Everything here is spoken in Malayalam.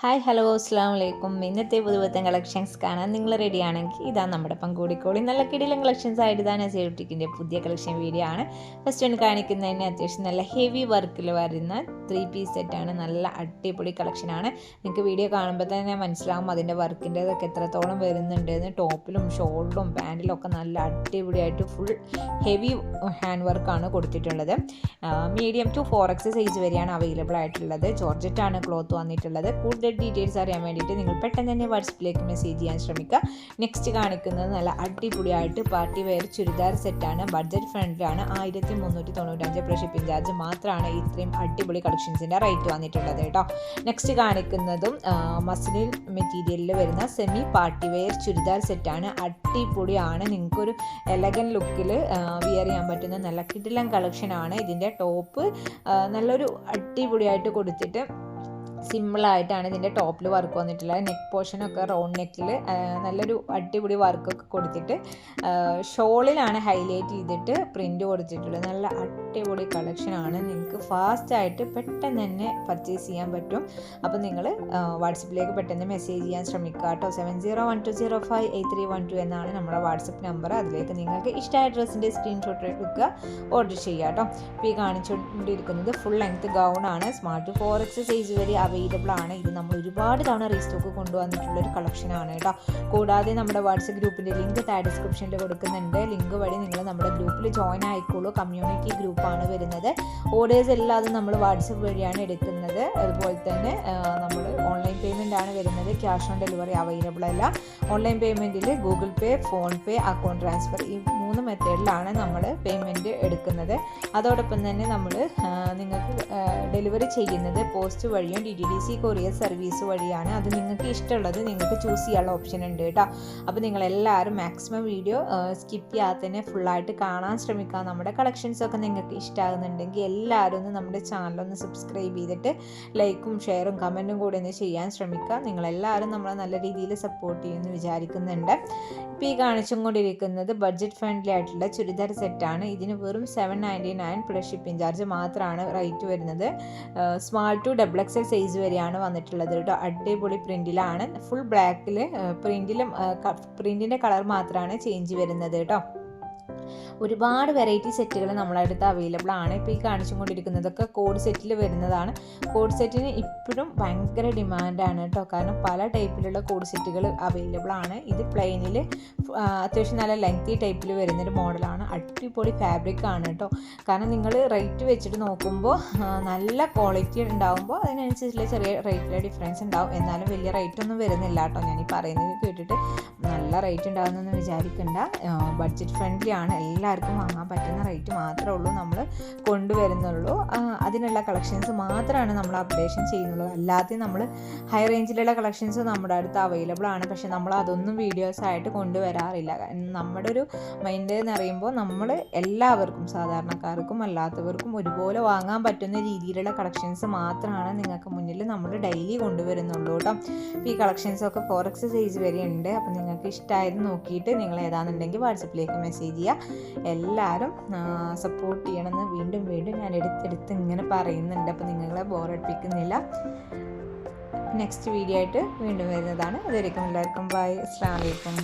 ഹായ് ഹലോ അസ്സാം വലൈക്കും ഇന്നത്തെ പുതുപുത്തൻ കളക്ഷൻസ് കാണാൻ നിങ്ങൾ റെഡിയാണെങ്കിൽ ഇതാ നമ്മുടെ പങ്കൂടിക്കോളി. നല്ല കിടിലം കളക്ഷൻസ് ആയിട്ട് ഇതാണ് സേഫ്റ്റിക്കിന്റെ പുതിയ കളക്ഷൻ വീഡിയോ ആണ്. ഫസ്റ്റ് ഒന്ന് കാണിക്കുന്നതിന് അത്യാവശ്യം നല്ല ഹെവി വർക്കിൽ വരുന്ന ത്രീ പീസ് സെറ്റാണ് നല്ല അടിപൊളി കളക്ഷനാണ് നിങ്ങൾക്ക് വീഡിയോ കാണുമ്പോൾ തന്നെ മനസ്സിലാവും അതിന്റെ വർക്കിന്റെ ഇതൊക്കെ എത്രത്തോളം വരുന്നുണ്ടെന്ന്. ടോപ്പിലും ഷോളിലും പാന്റിലും ഒക്കെ നല്ല അടിപൊളിയായിട്ട് ഫുൾ ഹെവി ഹാൻഡ് വർക്കാണ് കൊടുത്തിട്ടുള്ളത്. Medium to four X size വരെയാണ് അവൈലബിൾ ആയിട്ടുള്ളത്. ജോർജറ്റാണ് ക്ലോത്ത് വന്നിട്ടുള്ളത്. കൂടുതൽ ഡീറ്റെയിൽസ് അറിയാൻ വേണ്ടിയിട്ട് നിങ്ങൾ പെട്ടെന്ന് തന്നെ വാട്സപ്പിലേക്ക് മെസ്സേജ് ചെയ്യാൻ ശ്രമിക്കുക. നെക്സ്റ്റ് കാണിക്കുന്നത് നല്ല അടിപൊളിയായിട്ട് പാർട്ടി വെയർ ചുരിദാർ സെറ്റാണ് ബഡ്ജറ്റ് ഫ്രണ്ട്ലാണ് ആയിരത്തി മുന്നൂറ്റി തൊണ്ണൂറ്റഞ്ച് പ്ലസ് ഷിപ്പിംഗ് ചാർജ് മാത്രമാണ് ഇത്രയും അടിപൊളി കളക്ഷൻസിന്റെ റേറ്റ് വന്നിട്ടുള്ളത് കേട്ടോ. നെക്സ്റ്റ് കാണിക്കുന്നതും മസ്ലിൻ മെറ്റീരിയലിൽ വരുന്ന സെമി പാർട്ടി വെയർ ചുരിദാർ സെറ്റാണ് അടിപൊളിയാണ്. നിങ്ങൾക്കൊരു എലഗൻ ലുക്കിൽ വിയർ ചെയ്യാൻ പറ്റുന്ന നല്ല കിടിലം കളക്ഷനാണ് ഇതിന്റെ ടോപ്പ് നല്ലൊരു അടിപൊളിയായിട്ട് കൊടുത്തിട്ട് സിമ്പിളായിട്ടാണ് ഇതിന്റെ ടോപ്പിൽ വർക്ക് വന്നിട്ടുള്ളത്. നെക്ക് പോർഷനൊക്കെ റൗണ്ട് നെക്കിൽ നല്ലൊരു അടിപൊളി വർക്കൊക്കെ കൊടുത്തിട്ട് ഷോളിലാണ് ഹൈലൈറ്റ് ചെയ്തിട്ട് പ്രിന്റ് കൊടുത്തിട്ടുള്ളത്. നല്ല അടിപൊളി കളക്ഷനാണ് നിങ്ങൾക്ക് ഫാസ്റ്റായിട്ട് പെട്ടെന്ന് തന്നെ പർച്ചേസ് ചെയ്യാൻ പറ്റും. അപ്പോൾ നിങ്ങൾ വാട്സപ്പിലേക്ക് പെട്ടെന്ന് മെസ്സേജ് ചെയ്യാൻ ശ്രമിക്കുക കേട്ടോ. Seven zero one two zero five eight three one two എന്നാണ് നമ്മുടെ വാട്സപ്പ് നമ്പർ അതിലേക്ക് നിങ്ങൾക്ക് ഇഷ്ടമായ ഡ്രസ്സിന്റെ സ്ക്രീൻഷോട്ട് എടുക്കുക ഓർഡർ ചെയ്യുക കേട്ടോ. ഇപ്പോൾ ഈ കാണിച്ചുകൊണ്ടിരിക്കുന്നത് ഫുൾ ലെങ്ത് ഗൗൺ ആണ്. സ്മാർട്ട് ഫോർ എക്സ് സൈസ് വരെ അവൈലബിൾ ആണ്. ഇത് നമ്മൾ ഒരുപാട് തവണ റീസ്റ്റോക്ക് കൊണ്ടുവന്നിട്ടുള്ള ഒരു കളക്ഷനാണ് കേട്ടോ. കൂടാതെ നമ്മുടെ വാട്സപ്പ് ഗ്രൂപ്പിന്റെ ലിങ്ക് താഴെ ഡിസ്ക്രിപ്ഷനിൽ കൊടുക്കുന്നുണ്ട്. ലിങ്ക് വഴി നിങ്ങൾ നമ്മുടെ ഗ്രൂപ്പിൽ ജോയിൻ ആയിക്കോളൂ. കമ്മ്യൂണിറ്റി ഗ്രൂപ്പാണ് വരുന്നത്. ഓർഡേഴ്സ് എല്ലാതും നമ്മൾ വാട്സപ്പ് വഴിയാണ് എടുക്കുന്നത്. അതുപോലെ തന്നെ നമ്മൾ ഓൺലൈൻ പേയ്മെന്റ് ആണ് വരുന്നത്. ക്യാഷ് ഓൺ ഡെലിവറി അവൈലബിൾ അല്ല. Online പേയ്മെന്റിൽ Google Pay PhonePe account transfer ഈ മൂന്ന് മെത്തേഡിലാണ് നമ്മൾ പേയ്മെന്റ് എടുക്കുന്നത്. അതോടൊപ്പം തന്നെ നമ്മൾ നിങ്ങൾക്ക് ഡെലിവറി ചെയ്യുന്നത് പോസ്റ്റ് വഴിയും D T D C courier service വഴിയാണ് അത് നിങ്ങൾക്ക് ഇഷ്ടമുള്ളത് നിങ്ങൾക്ക് ചൂസ് ചെയ്യാനുള്ള ഓപ്ഷൻ ഉണ്ട് കേട്ടോ. അപ്പോൾ നിങ്ങളെല്ലാവരും മാക്സിമം വീഡിയോ സ്കിപ്പ് ചെയ്യാതെ തന്നെ ഫുള്ളായിട്ട് കാണാൻ ശ്രമിക്കുക. നമ്മുടെ കളക്ഷൻസ് ഒക്കെ നിങ്ങൾക്ക് ഇഷ്ടമാകുന്നുണ്ടെങ്കിൽ എല്ലാവരും ഒന്ന് നമ്മുടെ ചാനലൊന്ന് സബ്സ്ക്രൈബ് ചെയ്തിട്ട് ലൈക്കും ഷെയറും കമന്റും കൂടി ഒന്ന് ചെയ്യാൻ ശ്രമിക്കുക. നിങ്ങളെല്ലാവരും നമ്മളെ നല്ല രീതിയിൽ സപ്പോർട്ട് ചെയ്യുമെന്ന് വിചാരിക്കുന്നുണ്ട്. ഇപ്പോൾ ഈ കാണിച്ചും കൊണ്ടിരിക്കുന്നത് ബഡ്ജറ്റ് ഫ്രണ്ട്ലി ആയിട്ടുള്ള ചുരിദാർ സെറ്റാണ് ഇതിന് വെറും seven ninety nine plus shipping charge മാത്രമാണ് റേറ്റ് വരുന്നത്. Small to double XL size വരെയാണ് വന്നിട്ടുള്ളത് കേട്ടോ. അടിപൊളി പ്രിന്റിലാണ് ഫുൾ ബ്ലാക്കിൽ പ്രിന്റിലും പ്രിന്റിന്റെ കളർ മാത്രമാണ് ചേഞ്ച് വരുന്നത് കേട്ടോ. ഒരുപാട് വെറൈറ്റി സെറ്റുകൾ നമ്മളെ അടുത്ത് അവൈലബിൾ ആണ്. ഇപ്പോൾ ഈ കാണിച്ചും കൊണ്ടിരിക്കുന്നതൊക്കെ കോഡ് സെറ്റിൽ വരുന്നതാണ്. കോഡ് സെറ്റിന് ഇപ്പോഴും ഭയങ്കര ഡിമാൻഡാണ് കേട്ടോ കാരണം പല ടൈപ്പിലുള്ള കോഡ് സെറ്റുകൾ അവൈലബിൾ ആണ്. ഇത് പ്ലെയിനിൽ അത്യാവശ്യം നല്ല ലെങ്തി ടൈപ്പിൽ വരുന്നൊരു മോഡലാണ് അടിപൊളി ഫാബ്രിക് ആണ് കേട്ടോ കാരണം നിങ്ങൾ റേറ്റ് വെച്ചിട്ട് നോക്കുമ്പോൾ നല്ല ക്വാളിറ്റി ഉണ്ടാകുമ്പോൾ അതിനനുസരിച്ചുള്ള ചെറിയ റേറ്റിലെ ഡിഫറൻസ് ഉണ്ടാവും. എന്നാലും വലിയ റേറ്റ് ഒന്നും വരുന്നില്ല കേട്ടോ ഞാൻ ഈ പറയുന്നത് കേട്ടിട്ട് നല്ല റേറ്റ് ഉണ്ടാകുന്നതെന്ന് വിചാരിക്കണ്ട. ബഡ്ജറ്റ് ഫ്രണ്ട്ലി ആണ്. എല്ലാവർക്കും വാങ്ങാൻ പറ്റുന്ന റേറ്റ് മാത്രമേ ഉള്ളൂ നമ്മൾ കൊണ്ടുവരുന്നുള്ളൂ. അതിനുള്ള കളക്ഷൻസ് മാത്രമാണ് നമ്മൾ അപ്ഡേഷൻ ചെയ്യുന്നുള്ളൂ അല്ലാതെ നമ്മൾ ഹൈ റേഞ്ചിലുള്ള കളക്ഷൻസ് നമ്മുടെ അടുത്ത് അവൈലബിൾ ആണ്. പക്ഷേ നമ്മൾ അതൊന്നും വീഡിയോസ് ആയിട്ട് കൊണ്ടുവരാറില്ല. നമ്മുടെ ഒരു മൈൻഡ് എന്ന് പറയുമ്പോൾ നമ്മൾ എല്ലാവർക്കും സാധാരണക്കാർക്കും അല്ലാത്തവർക്കും ഒരുപോലെ വാങ്ങാൻ പറ്റുന്ന രീതിയിലുള്ള കളക്ഷൻസ് മാത്രമാണ് നിങ്ങൾക്ക് മുന്നിൽ നമ്മൾ ഡെയിലി കൊണ്ടുവരുന്നുള്ളൂ കേട്ടോ. അപ്പോൾ ഈ കളക്ഷൻസൊക്കെ ഫോർ എക്സ് സൈസ് വരെ ഉണ്ട്. അപ്പോൾ നിങ്ങൾക്ക് ഇഷ്ടമായത് നോക്കിയിട്ട് നിങ്ങൾ ഏതാണെന്നുണ്ടെങ്കിൽ വാട്സപ്പിലേക്ക് മെസ്സേജ് ചെയ്യുക. എല്ലാവരും സപ്പോർട്ട് ചെയ്യണമെന്ന് വീണ്ടും വീണ്ടും ഞാൻ എടുത്തെടുത്ത് ഇങ്ങനെ പറയുന്നുണ്ട്. അപ്പോൾ നിങ്ങളെ ബോറടിപ്പിക്കുന്നില്ല നെക്സ്റ്റ് വീഡിയോ ആയിട്ട് വീണ്ടും വരുന്നതാണ്. അതുവരെയും എല്ലാവർക്കും ബൈ അസ്സാം വലൈക്കും